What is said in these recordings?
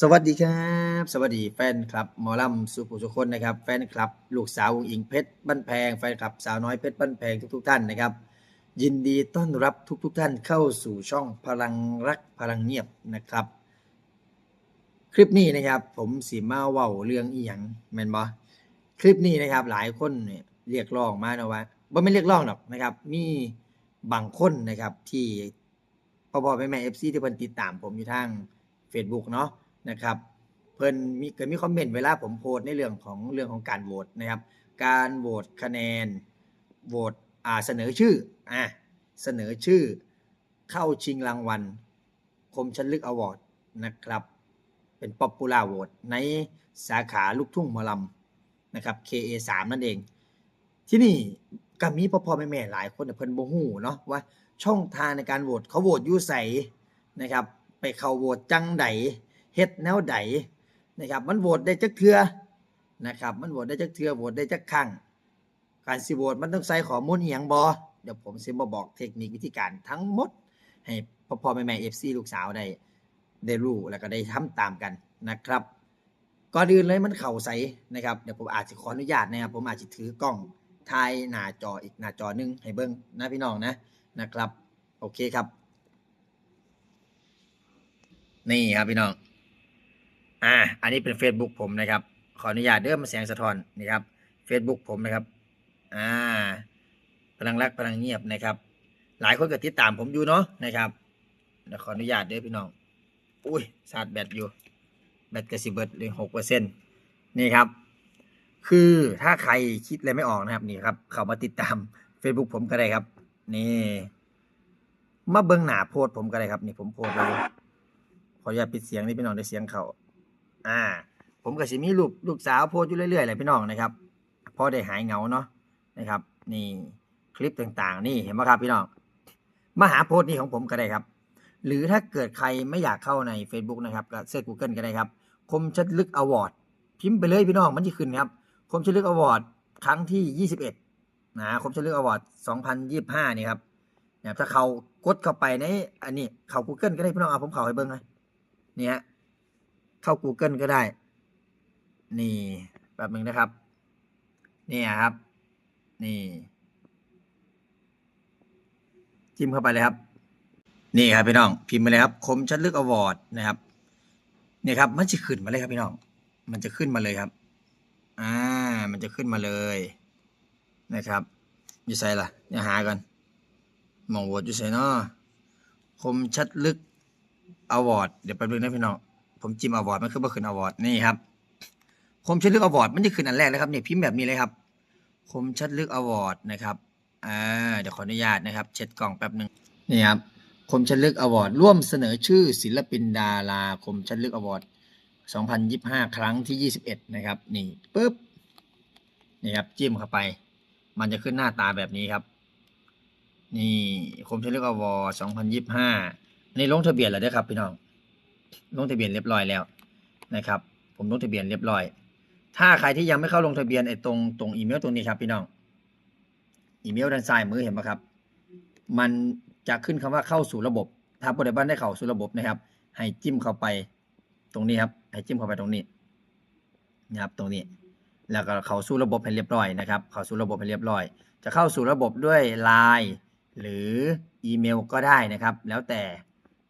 สวัสดีครับ สวัสดีแฟนคลับหมอลำสุขุสุคนนะครับ แฟนคลับ ลูกสาวอุ๋งอิงเพชรบ้านแพง แฟนคลับสาวน้อยเพชรบ้านแพงทุกๆท่านนะครับ ยินดีต้อนรับทุกๆท่านเข้าสู่ช่องพลังรักพลังเงียบนะครับ คลิปนี้นะครับ ผมสีมาเว้าเรื่องอีหยังแม่นบ่คลิปนี้นะครับ หลายคนเนี่ยเรียกร้องมานะว่าบ่ไม่เรียกร้องหรอกนะครับ มีบางคนนะครับที่พอพ่อแม่แม่ FC ที่เพิ่นติดตามผมอยู่ทาง Facebook เนาะ นะครับเพิ่นมีเกิดมีคอมเมนต์เวลาผมโพสในเรื่องของเรื่องของการโหวตนะครับ การโหวตคะแนนโหวตอ่าเสนอชื่ออ่าเสนอชื่อเข้าชิงรางวัล คมชันลึกอวอร์ดนะครับ เป็นป๊อปปูล่าโหวตในสาขาลูกทุ่งมอลำนะครับ KA3 นั่นเอง ที่นี่ก็มีพ่อพ่อแม่แม่หลายคนน่เพิ่นบ่ฮู้เนาะว่าช่องทางในการโหวตเขาโหวตอยู่ไสนะครับ ไปเข้าโหวตจังใด เฮ็ดแนวใดนะครับมันโหวตได้จักเทื่อนะครับมันโหวตได้จักเทื่อโหวตได้จักครั้งการสิโหวตมันต้องใส่ข้อมูลอีหยังบ่เดี๋ยวผมสิมาบอกเทคนิควิธีการทั้งหมด ให้พ่อพ่อแม่แม่ FC ลูกสาวได้ได้รู้แล้วก็ได้ทำตามกันนะครับก่อนอื่นเลยมันเข่าใสนะครับเดี๋ยวผมอาจจะขออนุญาตนะครับ ผมอาจจะถือกล้องถ่ายหน้าจออีกหน้าจอหนึงให้เบิ่งนะพี่น้องนะนะครับ โอเคครับ นี่ครับพี่น้อง อ่า อันนี้เป็น Facebook ผมนะครับ ขออนุญาตเด้อมาแสงสะท้อนนี่ครับ Facebook ผมนะครับ อ่าพลังรักพลังเงียบนะครับ หลายคนก็ติดตามผมอยู่เนาะนะครับขออนุญาตเด้อพี่น้อง อุ้ยชาร์แบตอยู่ แบตกระสิเบิดเลยหกเปอร์เซ็นนี่ครับ คือถ้าใครคิดอะไรไม่ออกนะครับนี่ครับ เข้ามาติดตาม Facebook ผมก็ได้ครับ นี่มาเบิ้งหนาโพสผมก็ได้ครับ นี่ผมโพสต์ไว้อยู่ขออนุญาตปิดเสียงนี่พี่น้องได้เสียงเขา อ่า ผมก็สิมีลูกลูกสาวโพสต์อยู่เรื่อยๆแหละพี่น้องนะครับพอได้หายเหงาเนาะนะครับ นี่คลิปต่างๆ นี่เห็นไหมครับพี่น้องมาหาโพสต์นี้ของผมก็ได้ครับ หรือถ้าเกิดใครไม่อยากเข้าใน Facebook นะครับก็เสิร์ช Google ก็ได้ครับ คมชัดลึกอวอร์ดพิมพ์ไปเลยพี่น้องมันจะขึ้นครับ คมชัดลึกอวอร์ดครั้งที่ 21นะคมชัดลึกอวอร์ด2025 นี่ครับเนี่ยถ้าเขากดเข้าไปในอันนี้เขา Google ก็ได้พี่น้องเอาผมเข้าให้เบิ่งนะนี่ฮะ เข้า Google ก็ได้ นี่แป๊บหนึงนะครับ นี่ครับ นี่ จิ้มเข้าไปเลยครับ นี่ครับพี่น้อง พิมพ์มาเลยครับ คมชัดลึกอวอร์ดนะครับ นี่ครับ มันจะขึ้นมาเลยครับพี่น้อง มันจะขึ้นมาเลยครับ อ่า มันจะขึ้นมาเลยนะครับอยู่ใส่ล่ะอย่าหากันมองโหวตอยู่ใส่เนาะคมชัดลึกอวอร์ดเดี๋ยวแป๊บนึงนะพี่น้อง ผมจิ้มอวอร์ดมันขึ้นมาขึ้นอวอร์ดนี่ครับคมชัดลึกอวอร์ดมันจะขึ้นอันแรกเลยครับเนี่ยพิมพ์แบบนี้เลยครับคมชัดลึกอวอร์ดนะครับอ่าเดี๋ยวขออนุญาตนะครับ เช็ดกล่องแป๊บหนึ่งนี่ครับคมชัดลึกอวอร์ดร่วมเสนอชื่อศิลปินดาราคมชัดลึกอวอร์ด2025 ครั้งที่ 21 นะครับ นี่ปุ๊บนี่ครับจิ้มเข้าไป มันจะขึ้นหน้าตาแบบนี้ครับ นี่คมชัดลึกอวอร์ด2025นี่ลงทะเบียนแล้วเด้อครับพี่น้อง ลงทะเบียนเรียบร้อยแล้วนะครับ ผมลงทะเบียนเรียบร้อย ถ้าใครที่ยังไม่เข้าลงทะเบียนไอ้ตรงตรงอีเมลตรงนี้ครับพี่น้อง อีเมลด้านซ้ายมือเห็นไหมครับ มันจะขึ้นคำว่าเข้าสู่ระบบ ถ้าผู้ใดบ้านได้เข้าสู่ระบบนะครับ ให้จิ้มเข้าไปตรงนี้ครับ ให้จิ้มเข้าไปตรงนี้นะครับตรงนี้ แล้วก็เข้าสู่ระบบให้เรียบร้อยนะครับ เข้าสู่ระบบให้เรียบร้อย จะเข้าสู่ระบบด้วย Line หรืออีเมลก็ได้นะครับ แล้วแต่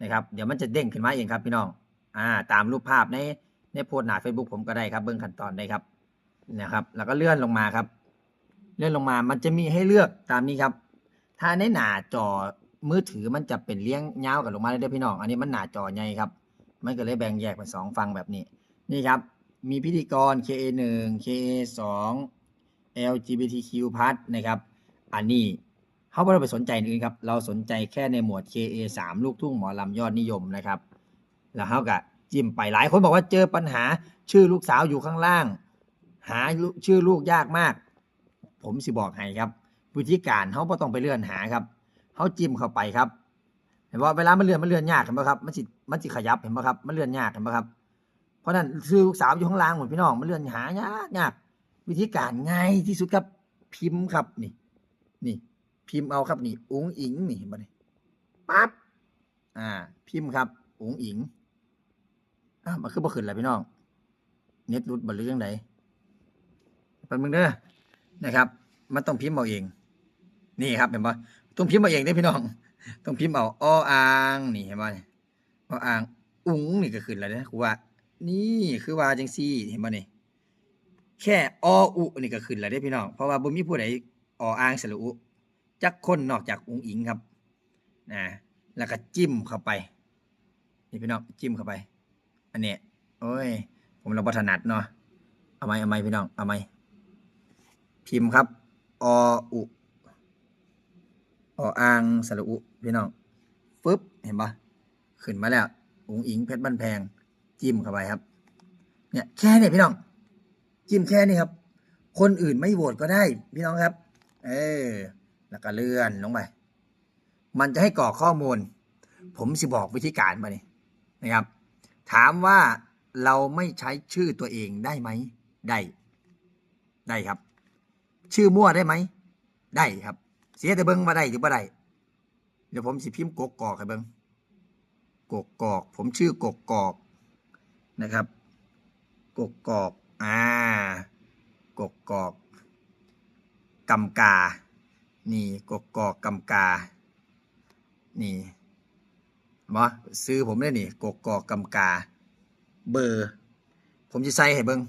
นะครับเดี๋ยวมันจะเด้งขึ้นมาเองครับพี่น้องอ่าตามรูปภาพในในโพสต์หน้า Facebook ผมก็ได้ครับเบื้องขั้นตอนได้ครับนะครับแล้วก็เลื่อนลงมาครับ เลื่อนลงมามันจะมีให้เลือกตามนี้ครับ ถ้าในหน้าจอมือถือมันจะเป็นเลี้ยงยาวกันลงมาเลยเด้อพี่น้อง อันนี้มันหน้าจอใหญ่ครับ มันก็เลยแบ่งแยกเป็นสองฝั่งแบบนี้ นี่ครับ มีพิธีกร KA1 KA2 LGBTQ+ นะครับ อันนี้ เขาไม่ได้ไปสนใจอื่นครับ เราสนใจแค่ในหมวด KA3 ลูกทุ่งหมอลำยอดนิยมนะครับ แล้วเขาก็จิ้มไปหลายคนบอกว่าเจอปัญหาชื่อลูกสาวอยู่ข้างล่าง หาชื่อลูกยากมาก ผมสิบอกให้ครับ วิธีการเขาไม่ต้องไปเลื่อนหาครับเขาจิ้มเข้าไปครับ เห็นว่าเวลามันเลื่อนมันเลื่อนยากเห็นไหมครับมันจิมันจิขยับเห็นไหมครับมันเลื่อนยากเห็นไหมครับ เพราะนั้นชื่อลูกสาวอยู่ข้างล่างหมดพี่น้องมันเลื่อนหายากยากวิธีการง่ายที่สุดครับพิมพ์ครับนี่นี่ พิมพ์เอาครับนี่อุ๋งอิงนี่เห็นไหมนี่ปั๊บอ่า พิมพ์ครับอุ๋งอิงอะมันคือบ่ขึ้นแล้วพี่น้องเน็ตรุดบ่หรือยังไงแป๊บนึงเด้อนะครับ มันต้องพิมพ์เอาเอง นี่ครับเห็นปะต้องพิมพ์เอาเองเด้พี่น้อง ต้องพิมพ์เอาอ้อ่างนี่เห็นปะเนี่ยออ่างอุ๋งนี่ก็ขึ้นแล้วนะครูว่า นี่คือว่าจังซี่เห็นปะนี่แค่ออุนี่ก็ขึ้นแล้วเด้พี่น้องเพราะว่าบ่มีผู้ใดออ่างสระอุ จักคนนอกจากอุ๋งอิงครับนะแล้วก็จิ้มเข้าไปนี่พี่น้องจิ้มเข้าไป อันนี้โอ้ย ผมเราบถนัดเนาะเอาไหมเอาไหมพี่น้องเอาไหมพิมพ์ครับออุออ่างสระอุพี่น้องฟึบเห็นปะขึ้นมาแล้วองอิงเพชรบ้านแพง จิ้มเข้าไปครับ เนี่ยแค่เนี่ยพี่น้อง จิ้มแค่นี้ครับ คนอื่นไม่โหวตก็ได้ พี่น้องครับ เออ แล้วก็เลื่อนลงไป มันจะให้กรอกข้อมูล ผมสิบอกวิธีการมาเนี่ยนะครับ ถามว่าเราไม่ใช้ชื่อตัวเองได้ไหม ได้ ได้ครับ ชื่อมั่วได้ไหม ได้ครับ เสียแต่เบิ้งมาได้หรือบ่ได้ เดี๋ยวผมสิพิมพ์กกกอกให้เบิ้งกกกอก ผมชื่อกกกอกนะครับ กกกอก อ่า กกกอกกำกา นี่กกกอกกำกา นี่มาซื้อผมได้นี่ กกอกกำกา เบอร์ ผมจะใส่ให้เบิง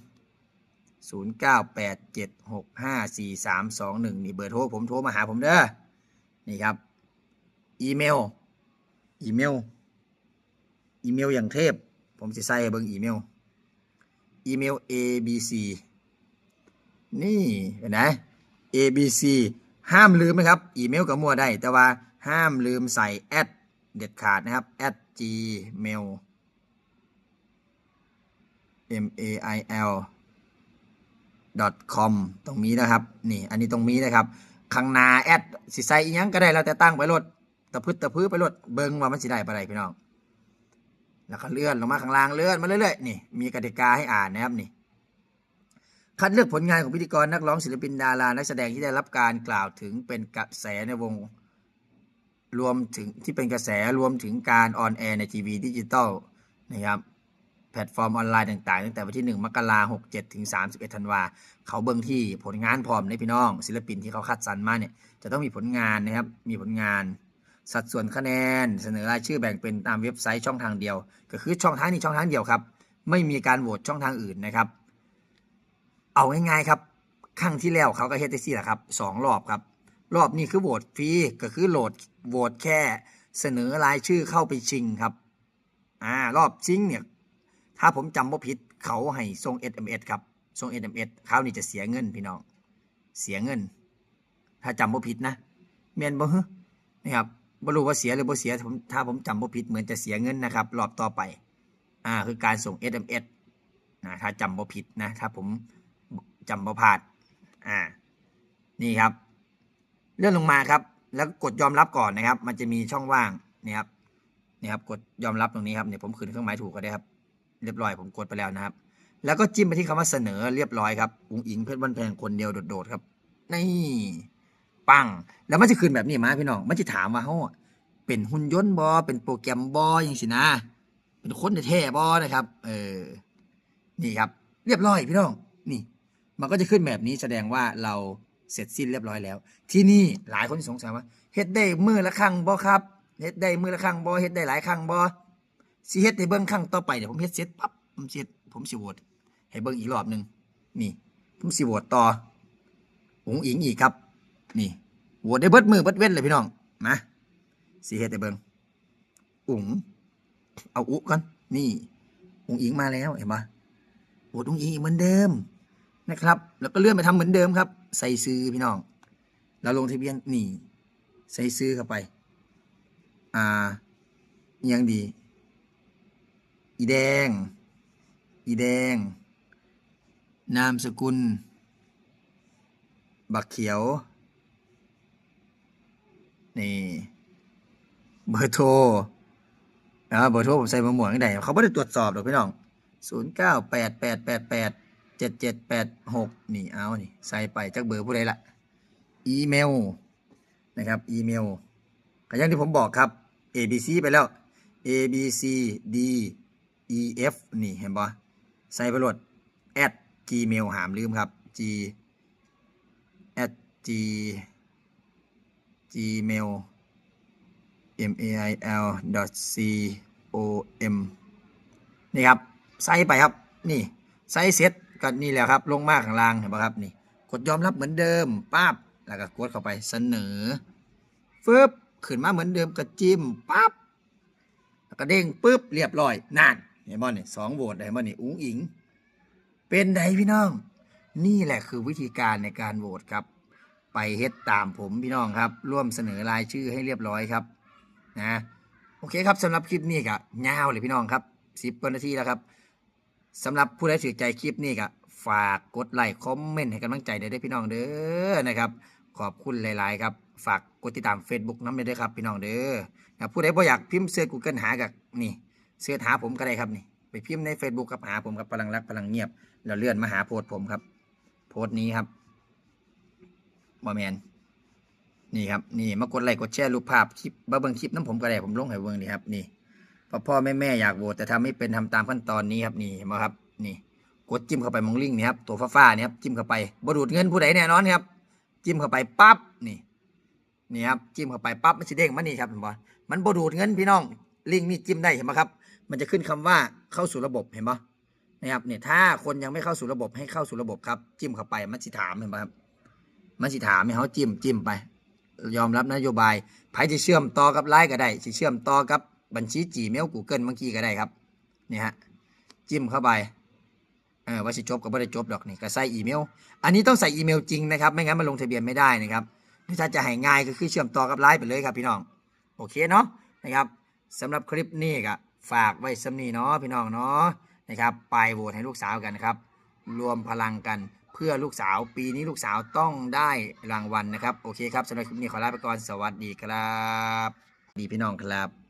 ศูนย์เก้าแปดเจ็ดหกห้าสี่สามสองหนึ่งนี่เบอร์โทรผมโทรมาหาผมเด้อ นี่ครับ อีเมล อีเมล อีเมลอย่างเทพ ผมจะใส่ให้เบิงอีเมล อีเมล abc นี่เห็นไหม abc ห้ามลืมนะครับ อีเมลกับมัวได้ แต่ว่าห้ามลืมใส่แอดเด็ดขาดนะครับ at gmail m a i l com ตรงนี้นะครับ นี่ อันนี้ตรงนี้นะครับข้างหน้าแอดสิใส่อีหยังก็ได้แล้วแต่ตั้งไปรถตะพึดตะพื้ไปรถเบิ่งว่ามันสิได้ปะไรพี่น้อง แล้วก็เลื่อนลงมาข้างล่างเลื่อนมาเรื่อยๆนี่ มีกติกาให้อ่านนะครับนี่ คัดเลือกผลงานของพิธีกรนักร้องศิลปินดารานักแสดงที่ได้รับการกล่าวถึงเป็นกระแสในวง รวมถึงที่เป็นกระแสรวมถึงการออนแอร์ในทีวีดิจิตอลนะครับแพลตฟอร์มออนไลน์ต่างๆ ตั้งแต่วันที่ 1 มกราคม67ถึง31ธันวา เขาเบิ่งที่ผลงานพร้อมในพี่น้อง ศิลปินที่เขาคัดสรรมาเนี่ยจะต้องมีผลงานนะครับ มีผลงาน สัดส่วนคะแนน เสนอรายชื่อแบ่งเป็นตามเว็บไซต์ช่องทางเดียว ก็คือช่องทางนี้ช่องทางเดียวครับ ไม่มีการโหวตช่องทางอื่นนะครับ เอาง่ายๆครับครั้งที่แล้วเขาก็เฮ็ดได้สี่แหละครับสองรอบครับ รอบนี้คือโหวตฟรีก็คือโหลดโหวตแค่เสนอรายชื่อเข้าไปชิงครับอ่ารอบชิงเนี่ยถ้าผมจำบ่ผิดเขาให้ส่ง SMS ครับส่ง SMS ครานี้จะเสียเงินพี่น้องเสียเงิน ถ้าจำบ่ผิดนะเมียนบ่ฮึนะครับบ่รู้ว่าเสียหรือบ่เสียผมถ้าผมจำบ่ผิดเหมือนจะเสียเงินนะครับ รอบต่อไปอ่าคือการส่ง SMS นะถ้าจำบ่ผิดนะถ้าผม จำบ่พาดอ่า นี่ครับ เลื่อนลงมาครับ แล้วกดยอมรับก่อนนะครับ มันจะมีช่องว่างนี่ครับนี่ครับ กดยอมรับตรงนี้ครับเนี่ยผมขึ้นเครื่องหมายถูกก็ได้ครับ เรียบร้อยผมกดไปแล้วนะครับ แล้วก็จิ้มไปที่คำว่าเสนอเรียบร้อยครับอุ้งอิงเพชรวันแพงคนเดียวโดดๆครับ นี่ปัง แล้วมันจะขึ้นแบบนี้มาพี่น้อง มันจะถามว่าเขาเป็นหุ่นยนต์บอเป็นโปรแกรมบออย่างสินะ เป็นคนแท้บอนะครับ เออ นี่ครับ เรียบร้อยพี่น้อง นี่ มันก็จะขึ้นแบบนี้แสดงว่าเราเสร็จสิ้นเรียบร้อยแล้ว ที่นี่หลายคนสงสัยว่าเฮ็ดได้มือละครั้งบ่ครับเฮ็ดได้มือละครั้งบ่เฮ็ดได้หลายครั้งบ่สิเฮ็ดให้เบิ่งครั้งต่อไปเดี๋ยวผมเฮ็ดเสร็จปั๊บผมสิเฮ็ดผมสิโหวตให้เบิ่งอีกรอบหนึงนี่ ผมสิโหวตต่ออุ๋งอิงอีกครับ นี่โหวตได้เบิดมือเบิดเว้นเลยพี่น้องมาสิเฮ็ดให้เบิ่งอุ๋งเอาอุก่อนนี่อุ๋งอิงมาแล้วเห็นปะโหวตอุ๋งอิงเหมือนเดิม นะครับ แล้วก็เลื่อนไปทำเหมือนเดิมครับ ใส่ซื้อพี่น้องแล้วลงทะเบียนนี่ ใส่ซื้อเข้าไป อ่าอิหยังดี อีแดง อีแดง นามสกุล บักเขียว นี่ เบอร์โทรอ่าเบอร์โทรผมใส่มาหมวกได้เขาไม่ได้ตรวจสอบหรอกพี่น้องศูนย์เก้าแปดแปดแปดแปด เจ็ดเจ็ดแปดหกนี่เอานี่ใส่ไปจากเบอร์ผู้ใดละอีเมลนะครับอีเมลก็อย่างที่ผมบอกครับ ABC ไปแล้ว ABC D ef นี่เห็นบ่ใส่ไปโหลด at gmail หามลืมครับ g at g gmail m a i l c o m นี่ครับ ใส่ไปครับ นี่ ใส่เสร็จ ก็นี่แหละครับ ลงมาข้างล่างเห็นปะครับนี่ กดยอมรับเหมือนเดิมปั๊บแล้วก็กดเข้าไปเสนอฟึบขึ้นมาเหมือนเดิมก็จิ้มปั๊บแล้วก็เด้งปึ๊บเรียบร้อยนั่นเห็นบ่เนี่ยสองโหวตเห็นบ่เนี่ยอุ้งอิง เป็นไดพี่น้อง นี่แหละคือวิธีการในการโหวตครับ ไปเฮ็ดตามผมพี่น้องครับ ร่วมเสนอรายชื่อให้เรียบร้อยครับนะโอเคครับสำหรับคลิปนี้ก็ยาวเลยพี่น้องครับสิบกว่านาทีแล้วครับ สำหรับผู้ใดถือใจคลิปนี้ก็ฝากกดไลค์คอมเมนต์ให้กำลังใจได้ด้วยพี่น้องเด้อนะครับ ขอบคุณหลาย ๆ ครับ ฝากกดติดตาม Facebook น้ำเลยเด้อครับพี่น้องเด้อนะผู้ใดบ่อยากพิมพ์เสิร์ช Google หากับนี่เสิร์ชหาผมก็ได้ครับนี่ ไปพิมพ์ใน Facebook ครับหาผมครับพลังรักพลังเงียบแล้วเลื่อนมาหาโพสต์ผมครับ โพสต์นี้ครับบอแมนนี่ครับนี่มากดไลค์กดแชร์รูปภาพคลิปบ้าเบิ่งคลิปน้ำผมก็ได้ผมลงให้เบิ่งนี่ครับนี่ พ่อพ่อแม่แม่อยากโหวตแต่ทำไม่เป็นทำตามขั้นตอนนี้ครับนี่เห็นไหมครับนี่กดจิ้มเข้าไปมองลิงนี่ครับตัวฟ้าๆนี่ครับจิ้มเข้าไปบดูดเงินผู้ใดแน่นอนครับ จิ้มเข้าไปปั๊บนี่นี่ครับจิ้มเข้าไปปั๊บมันจะเด้งมานี่ครับเห็นบ่มันบดูดเงินพี่น้องลิงนี่จิ้มได้เห็นไหมครับ มันจะขึ้นคำว่าเข้าสู่ระบบเห็นปะนะครับเนี่ยถ้าคนยังไม่เข้าสู่ระบบให้เข้าสู่ระบบครับ จิ้มเข้าไปมันสิถามเห็นปะครับมันสิถามให้เขาจิ้มจิ้มไป ยอมรับนโยบายไผจะเชื่อมต่อกับไลน์ก็ได้สิเชื่อมต่อกับ บัญชีจีเมลกูเกิลเมื่อกี้ก็ได้ครับนี่ฮะจิ้มเข้าไปเออว่าสิจบก็ไม่ได้จบดอกนี่ก็ใส่อีเมล อันนี้ต้องใส่อีเมลจริงนะครับ ไม่งั้นมันลงทะเบียนไม่ได้นะครับถ้าจะให้ง่ายก็คือเชื่อมต่อกับไลน์ไปเลยครับพี่น้อง โอเคเนาะนะครับสำหรับคลิปนี้ก็ฝากไว้สำนีเนาะพี่น้องเนาะนะครับไปโหวตให้ลูกสาวกันครับ รวมพลังกันเพื่อลูกสาว ปีนี้ลูกสาวต้องได้รางวัลนะครับ โอเคครับสำหรับคลิปนี้ขอลาไปก่อนสวัสดีครับ ดีพี่น้องครับ